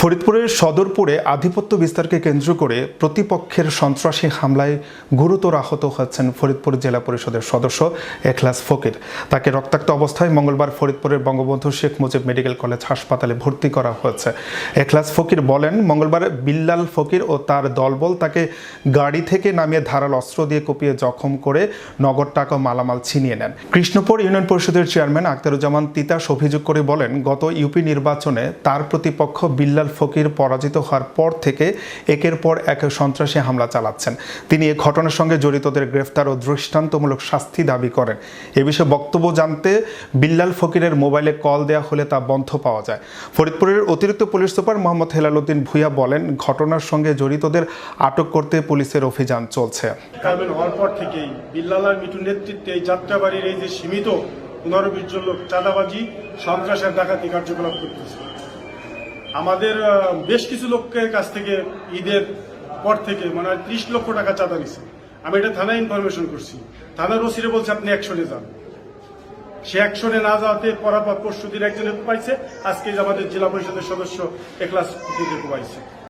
ফরিদপুরের সদরপুরে আধিপত্য বিস্তারকে কেন্দ্র করে প্রতিপক্ষের সন্ত্রাসী হামলায় গুরুতর আহত হচ্ছেন ফরিদপুর জেলা পরিষদের সদস্য এখলাস ফকির। তাকে রক্তাক্ত অবস্থায় মঙ্গলবার ফরিদপুরের বঙ্গবন্ধু শেখ মুজিব মেডিকেল কলেজ হাসপাতালে ভর্তি করা হয়েছে। এখলাস ফকির বলেন, মঙ্গলবার বিল্লাল ফকির ও তার দলবল তাকে গাড়ি থেকে নামিয়ে ধারাল অস্ত্র দিয়ে কুপিয়ে জখম করে নগদ টাকা মালামাল ছিনিয়ে নেন। কৃষ্ণপুর ইউনিয়ন পরিষদের চেয়ারম্যান আখতারুজ্জামান তিতাস অভিযোগ করে বলেন, গত ইউপি নির্বাচনে তার প্রতিপক্ষ বিল্লাল ফকির পরাজিত হওয়ার পর থেকে একের পর এক সন্ত্রাসী হামলা চালাচ্ছেন। তিনি এ ঘটনার সঙ্গে জড়িতদের গ্রেফতার ও দৃষ্টান্তমূলক শাস্তি দাবি করেন। এ বিষয়ে বক্তব্য জানতে বিল্লাল ফকিরের মোবাইলে কল দেওয়া হলে তা বন্ধ পাওয়া যায়। ফরিদপুরের অতিরিক্ত পুলিশ সুপার মোহাম্মদ হেলালুদ্দিন ভুইয়া বলেন, ঘটনার সঙ্গে জড়িতদের আটক করতে পুলিশের অভিযান চলছে। হওয়ার পর থেকেই বিল্লালার মিটুর নেতৃত্বে এই যাত্রাবাড়ির এই যে সীমিত লোক চাঁদাবাজি, সন্ত্রাসের ডাকাতি কার্যকলাপ করতেছে। আমাদের বেশ কিছু লোকের কাছ থেকে ঈদের পর থেকে মানে ত্রিশ লক্ষ টাকা চাঁদা নিছে আমি এটা থানায় ইনফরমেশন করছি। থানার ওসিরে বলছে, আপনি অ্যাকশনে যান। সে অ্যাকশনে না যাওয়াতে পরাপর পরশু দিন একজনে পাইছে আজকে আমাদের জেলা পরিষদের সদস্য এক্লাস পাইছে